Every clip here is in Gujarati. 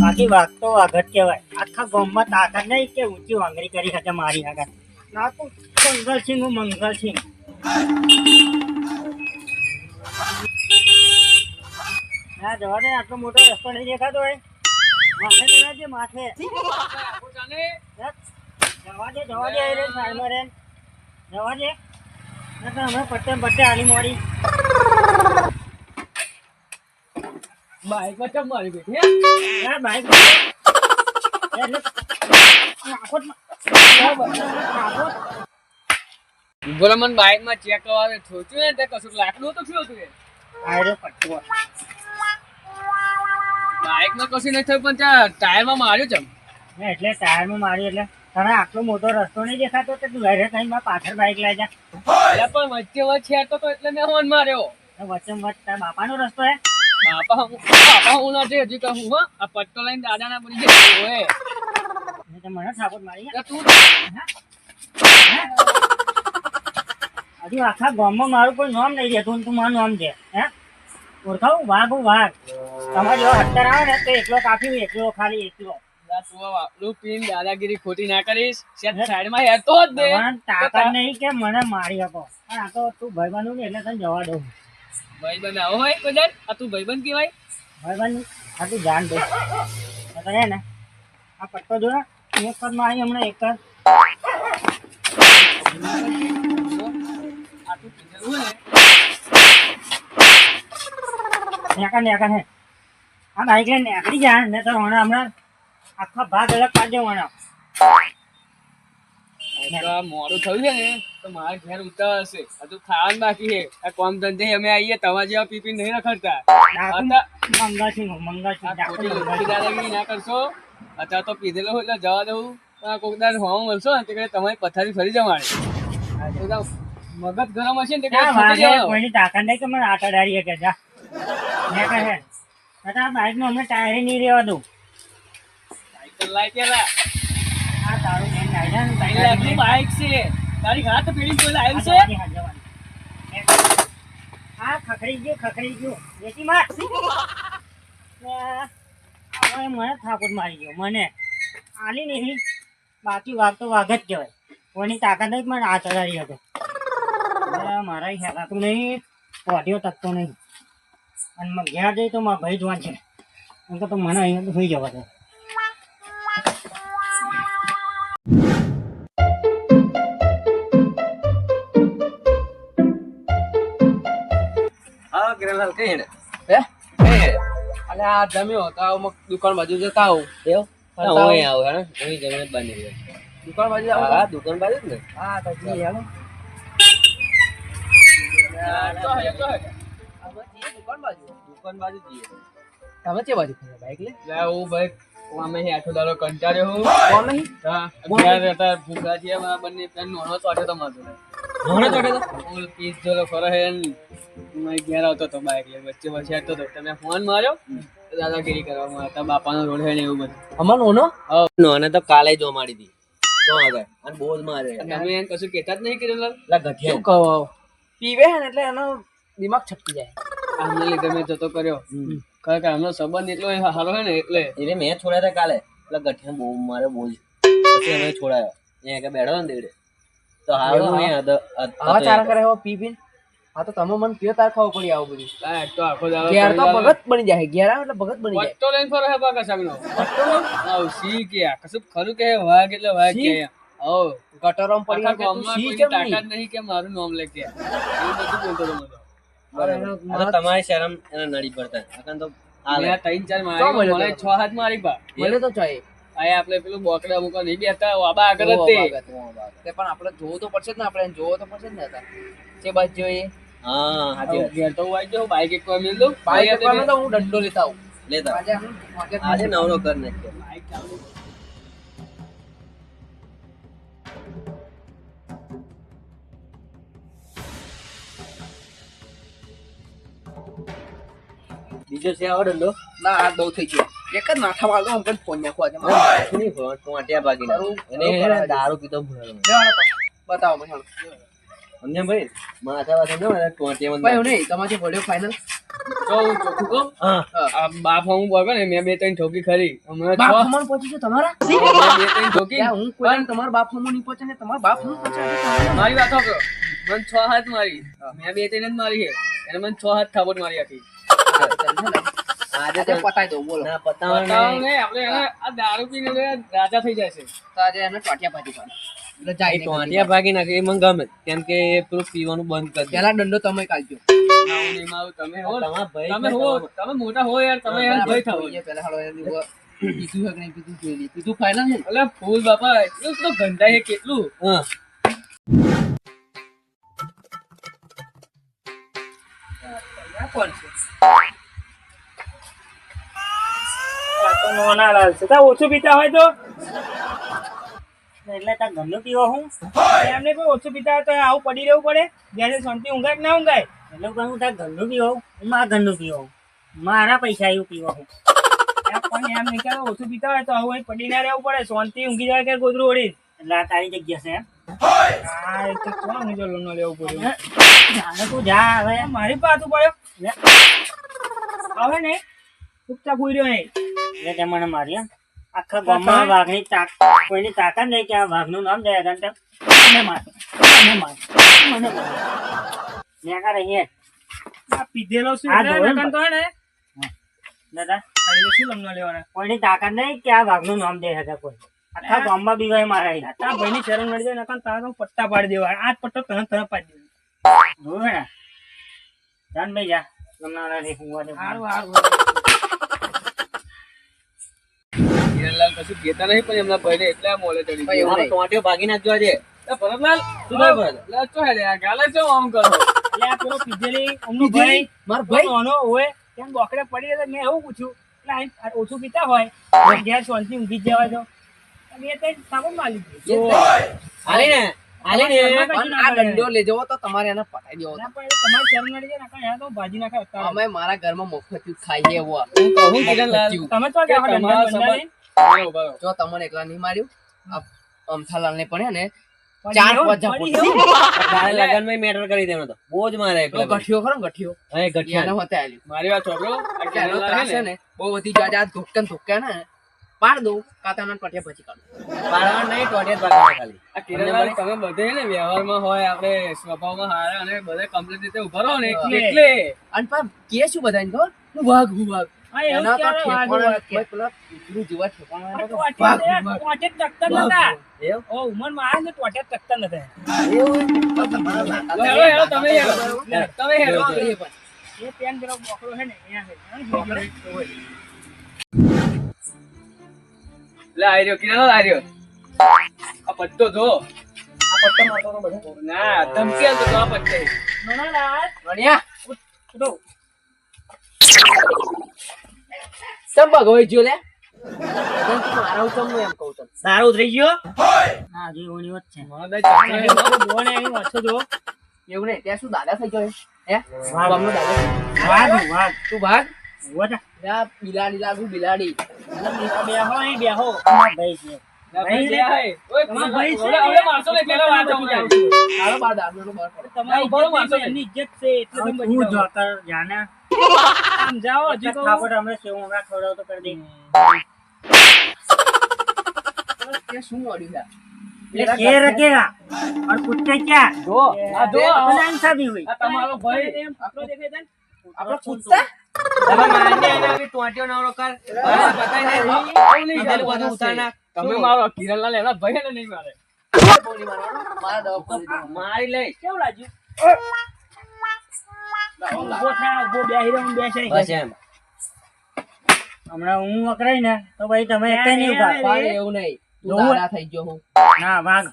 બાકી વાત તો આગળ કહેવાય. આખા ગામમાં તાકાત નહીં કે ઊંચી વાંગરી કરી શકે મારી આગળ. ના તો મંગલસિંહ હું મંગલસિંહ ના, જવા દે, આટલો મોટો રસ્તો નહીં દેખાતો હોય. માથે તો દે, માથે. જવા દે જવા દે રે સાઈડમાં રે જવા દે. તો હમણાં પટ્ટે પટ્ટે આલી મોડી. બાઈકમાં ચમ મારી બેઠી બાઈકમાં. નાખો જ. બોલો મને બાઈકમાં ચેક કરવા થોચ્યું ને તે કશું લાકડું તો થયું હતું આ રે પટ્ટો. બાઈકમાં કશું નહીં થયું પણ ત્યાં ટાયરમાં માર્યું ચમ એટલે ટાયરમાં માર્યું એટલે તને આટલો મોટો રસ્તો નહીં દેખાતો તો તું ઘરે કઈ માં પાછળ બાઈક લઈ જા. પણ વચ્ચે વચ્ચે તો એટલે મેં હોર્ન માર્યો. વચ્ચે વચ્ચે બાપાનો રસ્તો હે? બાપા હું બાપા હું નથી હજી કહું હો. આ પટ્ટો લઈને દાદા ના પડી જાય ઓએ મને ઠાકોર મારી તું હજુ આખા ગામમાં મારું કોઈ નામ નહીં દેતું તું મારું નામ છે હે? ઓળખાવું? વાઘ હું વાઘ. તમારે જેવો હત્તર આવે ને તો એકલો કાફી એકલો ખાલી એકલો. દાદાગીરી ખોટી ના કરીશ. સાઈડમાં જ તાકાત નહીં કે મને મારી શકો. પણ આ તો તું ને એટલે તને જવા દઉં. ભાઈબંધ આવો હોય કદાચ આ તું ભાઈબંધ કહેવાય? ભાઈબંધ આ તું જાણ દે. હે ને આ પટ્ટો જો એક પદમાં આવી હમણાં એક જ. આખા ભાગ અલગ પાડજો મોડું થયું છે ને. તો મારા ઘેર ઉતાર હશે. હજુ ખાવાનું બાકી છે. આ કોમ ધંધે અમે આવીએ તવા જેવા પીપી નહીં રખડતા. ખોટી દાદાગીરી ના કરશો. અત્યારે તો પીધેલો હોય એટલે જવા દઉં. પણ આ કોક હોમ મળશો ને તે તમારી પથારી ફરી જવાની મગજ ગરમ હશે ને તે. કોઈની તાકાત નહીં કે મને આટાડારી કે જા. મેં કહે તથા બાઇકમાં અમે ટાયરે નહીં રહેવા દઉં સાયકલ લાય પેલા. આ તારું બાઈક છે. તારી હાથ પેડી કોઈ આવ્યું છે. આ ખખડી ગયો ખખડી ગયો. બેટી માર. મને ઠાકોર મારી ગયો, મને. આલી નહીં. બાકી વાઘ તો વાઘ જ કહેવાય. કોની તાકાત નહીં, પણ આ ચડાવી હતો મારા હેલાતું નહીં પોઢિયો તકતો નહીં. અને ઘેર જઈ તો મારા ભાઈ જોવાન છે. એમ તો મને અહીંયા થઈ જવા દે. હા કઈ ને હે? હે? અલે આ જમ્યો તો આવું દુકાન બાજુ જતા આવું. એવું? હું હું આવું. હેને હું જમીન બની દુકાન બાજુ આવું હા, દુકાન બાજુ ને હા તો જી હાલો તો હે તો હે દુકાન બાજુ દુકાન બાજુ જઈએ. તમે કે બાજુ બાઈક લે લે હું ભાઈ અમે હે આઠો દાડો કંટાળ્યો હું. નહીં હા ભૂખા બંને પેન નોનો ચોટ્યો તો હમણાં ચોટે તો ફૂલ પીસ જોલો ખરો હે ને. ઘેર આવતો તો બાઈક લે વચ્ચે વચ્ચે આવતો તો તમે ફોન માર્યો? દાદાગીરી કરવામાં હતા. બાપાનો રોડ હે ને એવું બધું. અમાર નોનો? નોને તો કાલે જો મારી દી. તો આગળ અને બહુ જ મારે. તમે એમ કશું કહેતા જ નહીં કરેલા એટલે ગઠિયા કહો? પીવે હે ને એટલે એનો દિમાગ છટકી જાય. આમને લીધે મેં જતો કર્યો. કારણ કે આમનો સંબંધ એટલો સારો હે ને એટલે. એટલે મેં છોડ્યા હતા કાલે. એટલે ગઠિયા બહુ મારે બહુ જ. પછી અમે છોડાયો. અહીંયા કે બેઠો ને દેડે તો હારું એવું અહીંયા હતો- હતો આવા ચારા અહીંયા. કરે એવો પી પીને હા તો તમે મને કયો તાર ખાવું પડી આવું બધું? આ તો આખો દાડો ઘેર તો ભગત બની જાય ઘેર આવે એટલે ભગત બની જાય. પટ્ટો લઈને ફરો હે બાકા સાગનો. આવ સી કે કશું ખરું કે વાઘ એટલે વાઘ કે. સી? આવ પડી આખા તું સી કેમ તાકાત નહીં? નહીં કે મારું નામ લે કે. બધું બોલતો હતો તમારી શરમ એના નડી પડતા. અકન તો આ ત્રણ ચાર મારી મને છ હાથ મારી મને તો ચાય આયા આપણે પેલું બોકડા બોકડા નહીં બેતા આબા આગળ જ તે. પણ આપણે જોવું તો પડશે જ ને આપણે જોવો તો પડશે ને હતા જે બસ જોઈએ. હા આજે ઘેર તો આવી જાઉં બાઈક એક વાર મેલ દઉં બાઈક એકવાર તો હું ડંડો લેતા આવું. લેતા આજે નવરો કર નાખ્યો બાઈક ચાલુ. બીજો છે આવો ડંડો ના આ બહુ થઈ ગયો. એક જ માથા વાળો આમ પણ ફોન નાખવા છે માથું ફોન ફોડવાનું, ટોંટિયા ભાગી અને એને દારૂ પીતો. બતાવો મને હાલો. ભાઈ માથા વાથા ન હોય ને ટોંટિયામાં ભાઈ નહીં તમારે પડ્યો હું હા આ બાપ હું બોલ ને મેં બે ત્રણ ઠોકી ખરી હમણાં બાપ છ- હમણ પહોંચી છે તમારા બે ત્રણ ઠોકી હું કોઈ તમારો તમારા બાપ હમણ નહીં પહોંચે ને તમારો બાપ હમણ પહોંચે મારી વાત સાંભળો મને છ હાથ મારી મેં બે ત્રણ જ મારી છે એને મને છ હાથ થાબોટ મારી હતી આજે તો પતાઈ દઉં બોલો. ના પતાવ ને આપણે એને આ દારૂ પીને રાજા થઈ જાય છે. તો આજે એને ટોટિયા પાડી જાય ભાગી નાખે એ મને ગમે. કેમ કે એ પેલું પીવાનું બંધ કરી પેલા દંડો તમે કાઢજો. આવું નહીં મારું તમે હો તમે હો તમે મોટા હો યાર તમે યાર ભાઈ થાવ. પેલા હાલો એને પીધું છે નહીં પીધું જોઈ લઈએ. પીધું ફાઇનલ ને? એટલે ફૂલ બાપા એટલું તો ગંધાય છે કેટલું. હા. કોણ છે? નોના લાલ છે. તાર ઓછું પીતા હોય તો? એટલે તા ઘરનું પીવો હું. એમને કોઈ ઓછું પીતા હોય તો આવું પડી રહેવું પડે? જ્યારે શાંતિ ઊંઘાય કે ના ઊંઘાય? એટલે પણ હું તા ઘરનું પીવો હું. મારા ઘરનું પીવો મારા પૈસા એવું પીવો હું. પણ એમ નહીં ઓછું પીતા હોય તો આવું અહીં પડી ના રહેવું પડે. શાંતિ ઊંઘી જાય કે ગોદરું ઓળી? એટલે આ તારી જગ્યા છે એમ. હા એ તો કોણ હું લોનો લેવું પડ્યું તું જા હવે. મારી પાછું પડ્યો. હવે નહીં. ચૂપચાપ ઉઈ રહ્યો એટલે તે મને માર્યા આખા ગામમાં વાઘની તાક કોઈની તાકાત નહીં કે આ વાઘનું નામ દે કારણ કે મને માર મને માર મને માર. મેં કરે હે આ પીધેલો શું? આ ધોરણ તો ને. દાદા? તારી શું લમનો લેવાના? કોઈની તાકાત નહીં કે આ વાઘનું નામ દે હતા કોઈ. આખા ગામમાં બીવાય મારા ભાઈની શરમ નડી જાય નકર તારા તો પટ્ટા પાડી દેવા. આ પટ્ટો તને તરત પાડી દેવા જાન ભાઈ જા લમનારા રે હું વાડે હારું હારું. હિરણલાલ કશું કહેતા નહીં પણ એમના ભાઈને એટલા મોલે ચડી ભાઈ, ગયો. ભાગી નાખજો આજે. ભરતલાલ શું ભરત? ચો હેડે ગાલે ચો આમ કરો? એટલે આ પેલો પીધેલી અમનો ભાઈ મારો ભાઈ? ભાઈ હોય કેમ બોકડે પડી જાય તો મેં એવું પૂછ્યું એટલે આ ઓછું પીતા હોય ઘેર શાંતિ ઊંઘી જ જવાય તો. મેં સાબુ માલી દીધું ને હાલી ને. આ દંડો લઈ જવો તો તમારે એને પટાઈ દેવો. તમારે પણ એ તમારી શરમ નડી જાય તો ભાજી નાખે અમે મારા ઘરમાં મફત ખાઈએ એવો. હું કહું કિરણલાલ તમે તો જો તમને એકલા નહીં માર્યું અમથાલાલ ને પણ ને પડી ચાર લગનમાં મેટર કરી દેવાનો બહુ જ મારે ગઠિયો ખરો ગઠિયો. હોતે મારી વાત ને. બહુ ને. પાડ દઉં કાતાના પછી કાઢું. પાડવા નહીં ખાલી. તમે બધે ને વ્યવહારમાં હોય આપણે સ્વભાવમાં હારા અને બધે કમ્પ્લીટ રીતે ઊભા રહો ને. એટલે. અને પણ કે શું બધા હું વાઘ હું વાઘ. એના તો ક્યારે ઠેકાણા કોઈ જેવા ઠેકાણા આ ટોટે વાઘ, જ- નતા. ઓ, ને ટોટે નતા. તમે. તમે. એ પેન પેલો ને અહીંયા. લે આ પત્તો જો આ પટ્ટો મારતો તો બધો. ના ધમકી આલતો તો આ નોનાલાલ, વણ્યા, ઉઠો. ચમ ભગવાઈ જ્યો લે. સારું થઈ ગયો? ના જો ઓની વાત છે. બોને અહીં વાંચો જો. એવું નહીં ત્યાં શું દાદા થઈ ગયો હે? વાઘ. દાદા. વાઘ વાઘ તું ભાગ? બિલાડી લાગુ બિલાડી. બેહો અહીં બેહો. ભાઈ છે ના, ભાઈ ભાઈ લે. લે. ઓય, તમારા ભાઈ છે હવે- હવે મારશો ને પેલા વાત સમજાવું. તારો બાર દાદનો બાર પડે. તમારી બરોબર ઇજ્જત છે. છે, એમની ઇજ્જત છે એટલે તમે બચી જાઓ. આમ જાઓ હજી કહું. તે શું મળ્યું છે? ये रखेगा और कुत्ते क्या જો આ જો अपना इंसाफी हुई આ તમારો ભાઈ એમ આપણો દેખાય છે ને? આપણો કૂતરા? તમે મારને એને આવી ટોંટિયો નવરો કર બસ, બતાય ને. આવું નહીં કીધેલું ચાલે. બધું ઉતાર નાખ. તમે મારો કિરણલાલ એના ભાઈ ને નહીં મારે બહુ નહીં મારવાનો. મારા દવા પર દીધો. મારી લઈ કેવું લાગ્યું ઊભો થા, ઊભો બેહી રહો, હું બસ એમ. હમણાં હું વકરાઈ ને તો ભાઈ તમે એકે નહીં ઊભા. એવું નહીં. તું જોવું? થઈ ગયો હું. ના વાઘ.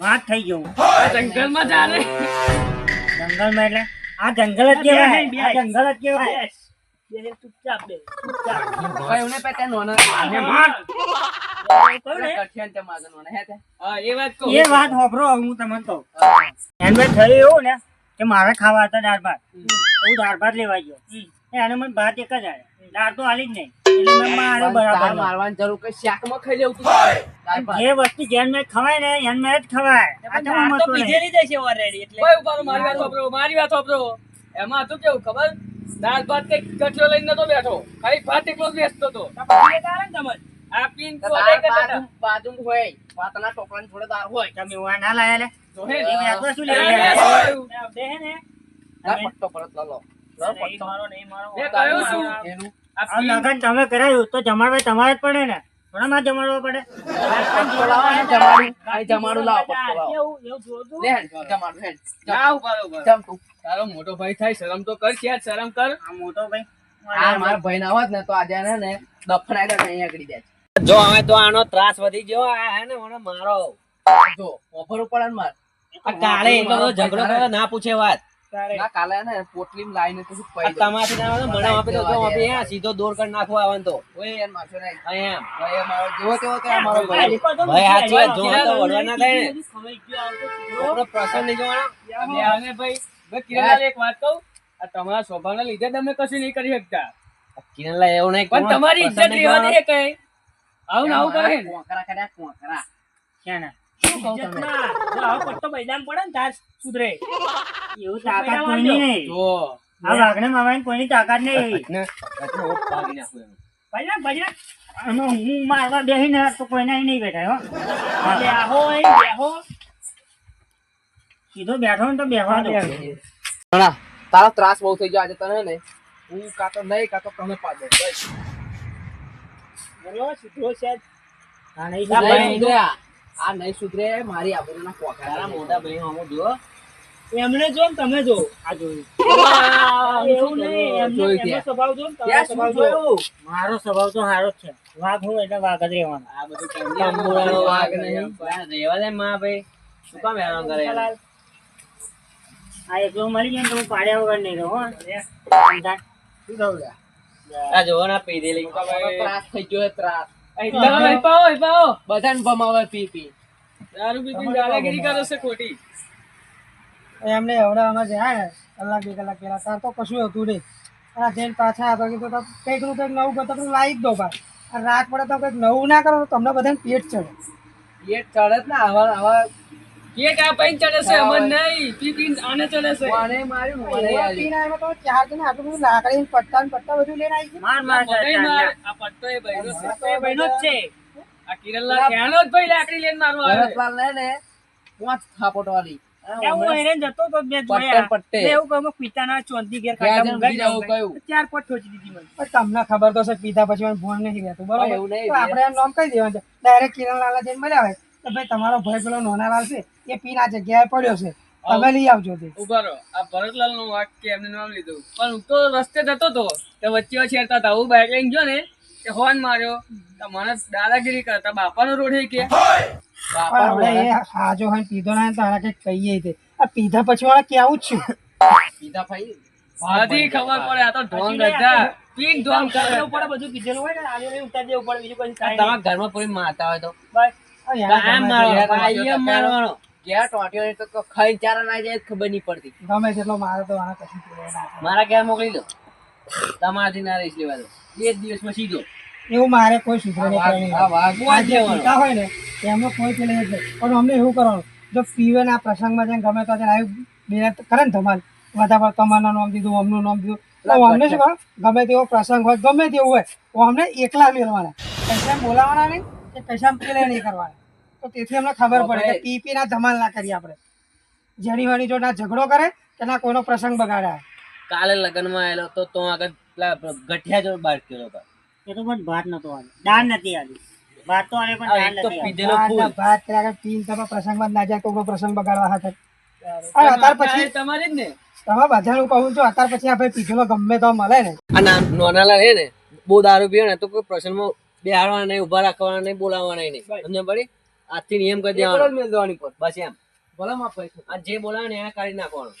વાઘ થઈ ગયો આ જંગલમાં જા રે જંગલમાં એટલે આ જંગલ જ કેવાય આ જંગલ જ કેવાય ચૂપચાપ બે. ચૂપચાપ નોના. તે તે? એ વાત હોભરો હું તમને કહું. એમ થયું એવું ને. કે મારે ખાવા હતા દાળ ભાત હું દાળ ભાત લેવા ગયો. એને મને ભાત એક જ આવે દાળ તો હાલી જ નહીં. એટલે મેં મારે બરાબર મારવાની જરૂર કઈ શાકમાં ખાઈ લેવું તું. જે વસ્તુ જેન મેં ખવાય ને એન મેં જ ખવાય. આ તો હું મતો મારી વાત સાંભળો મારી વાત સાંભળો એમાં હતું કેવું ખબર? દાળ ભાત કઈ કચરો લઈને નતો બેઠો. ખાલી ભાત એકલો જ બેસતો હતો. આ પીન તો તો બાજુ બાજુ હોય. ભાતના ટોપલાની જોડે દાર હોય. તમે ઉવા ના લાયા લે. તો હે. એ વ્યાજમાં શું લે. બે હે ને. લાવ પટ્ટો પરત લો લો પટ્ટો. મારો, નહીં મારો. મેં કહ્યું શું? એનું. આ આ લગન તમે કરાયું તો જમાડવા તમારે જ પડે ને. થોડા માં પડે. જમાડું. જમાડું લાવો પટ્ટો લાવો. એવું એવું જોતું? લે હેડ જમાડું હેડ. જમ. જા ઊભા રહો, ઊભા. રહો. જમ તું. તારો મોટો ભાઈ થાય શરમ તો કર છે શરમ કર. આ મોટો ભાઈ. આ મારા ભાઈ ના હોત ને તો આજે ને દફનાઈ દે અહીંયા આગળ દે જો હવે તો આનો ત્રાસ વધી ગયો આ હે ને મને મારો. જો ઓફર ઉપર ને માર. આ કાલે એટલો બધો ઝઘડો કર્યો ના પૂછે વાત. ના કાલે ને પોટલી માં લાઈને તો શું પડી તમાથી ના આવે તો મને આપી દો તો આપી હે. સીધો દોર કરી નાખો આવન તો. ઓય યાર મારશો નહીં. અહીંયા ભાઈ એ મારો જેવો તેવો કે આ મારો ભાઈ ભાઈ. હાચી વાત જો તો વડવા ના થાય ને. ખવાઈ ગયો આવતો આપણો પ્રસન્ન નહીં જોવાનો. બે આને ભાઈ. ભાઈ કિરણલાલ એક વાત કહું? આ તમારા સ્વભાવના લીધે તમે કશું નહીં કરી શકતા. કિરણલાલ એવું નહીં પણ તમારી ઇજ્જત રહેવા દે કઈ. આવું આવું કરે ને. કોંકરા કર્યા કોંકરા. ક્યાં ના. શું કહું તમે એવું તાકાત કોઈની નહીં. જો. આ વાઘને મારવાની કોઈની તાકાત નહીં. ને એટલે હું ભાગી નાખું એમ. અને હું મારવા બેહીને તો કોઈને અહીં નહીં બેઠા હો. સીધો બેઠો ને તો બેહવા દો. તારો ત્રાસ બહુ થઈ ગયો આજે તને ને. હું કાં તો નહીં કાં તો તમે પાડો. બસ. આ નહીં આ નહીં સુધરે આ. આ નહીં સુધરે મારી આબરૂના કોંકરા મોટા ભાઈ હું જો એમને જો ને તમે જો. આ જોયું. એવું નહીં એમને- જોયું એમનો ત્યાં. સ્વભાવ જો ને તમારો ત્યાં શું સ્વભાવ જો. મારો સ્વભાવ તો સારો જ છે. વાઘ હું એટલે વાઘ જ રહેવાનો. આ બધું વાઘ નહીં. રેવા દે માં ભાઈ. શું કામ હેરાન કરે? આ એકલો મળી જાય ને તો હું પાડ્યા વગર નહીં રહો શું કહું? આ જોવો ના પી દેલી ત્રાસ થઈ ગયો ત્રાસ. અહીં તારો અહીં પાવો, અહીં પાવો. બધાને ભમાવે પી પી. દારૂ પી પીને દાદાગીરી કરે છે ખોટી. એમને એવડાવવામાં જાય ને કલાક બે કલાક પહેલા. તાર તો કશું હતું નહીં. આ જઈને પાછા આવ્યા કીધું તો કંઈકનું કંઈક નવું કરતા લાવી જ દો ભાઈ. આ રાત પડે તો કંઈક નવું ના કરો તો તમને બધાને પેટ ચડે. પેટ ચડે જ ને આવા આવા કેક આ પૈન ચડે છે અમન નહીં પી આને ચડે છે મને માર્યું મને એવા યાર તો ચાર જણ આટલું લાકડી પટ્ટા પટ્ટા બધું લઈને આવી માર માર. આ પટ્ટો એ ભાઈનો છે. એ ભાઈનો જ છે આ કિરણલાલ ક્યાંનો જ ભાઈ લાકડી લઈને મારવા. ભરતલાલ ને ને પાંચ થાપોટ વાળી પટ્ટે. પટ્ટે તમને ખબર તો છે પીધા પછી ફોન નથી નહીં રહેતું બરોબર એવું નહીં, તો આપણે એમ નામ કહી દેવાનું ડાયરેક્ટ કિરણ લાલા જઈને મળ્યા હોય તો ભાઈ તમારો ભાઈ પેલો નોનાલાલ છે એ પીન આ જગ્યાએ પડ્યો છે. તમે લઈ આવજો તે. ઊભા રહો. આ ભરતલાલનું વાક્ય એમને નામ લીધું. પણ હું તો રસ્તે જતો તો તે વચ્ચે છેડતા હતા. હું બાઇક લઈને ગયો ને તે હોર્ન માર્યો. તો મને દાદાગીરી કરતા બાપાનો રોડ કે? પણ એ હાજો હોય પીધો ના તો આને કહીએ તે. આ પીધા પછી વાળા કેવું જ છું? પીધા ભાઈ બધી ખબર પડે આ તો ઢોંગ હતા પીન ઢોંગ કરે. ઉપર બધું કીધેલું હોય ને આને ઉતાર દેવું પડે બીજું કઈ તમારા ઘરમાં પૂરી માતા હોય તો? બસ. મારવાનો તે- ભાઈ એમ મારવાનો ક્યાં ટોંટીઓ ને તો ખાઈ ચારા ના જાય ખબર નહીં પડતી. ગમે તેટલો મારે તો આને કશું પીવાય ના થાય. મારા ઘેર મોકલી દો. તમારાથી ના રહીશ લેવા દો. બે દિવસમાં સીધો એવું મારે કોઈ સુધરે નહીં કોઈ નહીં. આ વાઘ આ જે પીતા હોય ને એમનો કોઈ પેલે જ પણ અમને એવું કરવાનું જો પીવે ને પ્રસંગમાં જઈને ગમે તો આવી બે કરે ને ધમાલ. વધારે તમારું નામ દીધું અમનું નામ દીધું. અમને શું ગમે તેવો પ્રસંગ હોય ગમે તેવું હોય અમને એકલા લેવાના પૈસા બોલાવાના નહીં. કે પૈસા પેલે નહીં કરવાના. તો તેથી અમને ખબર પડે કે પી પી ના ધમાલ ના કરીએ આપણે. જેની વાણી જો ના ઝઘડો કરે કે ના કોઈનો પ્રસંગ બગાડે. કાલે લગ્નમાં આવેલો તો તો આગળ પેલા ગઠિયા જો બાર કર્યો હતો. એ તો પણ ભાત નતો આવ્યો દાન નથી આવી ભાત તો આવે પણ દાન નથી પીધેલો ફૂલ. ભાત કર્યા કે તમે પ્રસંગમાં ના જાય કોઈનો પ્રસંગ બગાડવા હાથે. અને અત્યાર પછી તમારે જ ને. તમે બધાનું કહું છું અત્યાર પછી આ ભાઈ પીધેલો ગમે તો મળે ને. આ નામ નોનાલા રે ને બહુ દારૂ પીવે ને તો કોઈ પ્રસંગમાં બેહાડવાના નહીં ઊભા રાખવાના નહીં બોલાવવાના નહીં. સમજ પડી? આજથી નિયમ કરી દેવાનો. મેલ દેવાની પર બસ એમ. ભલે માં પૈસા આ જે બોલાવે ને એને કાઢી નાખવાનું.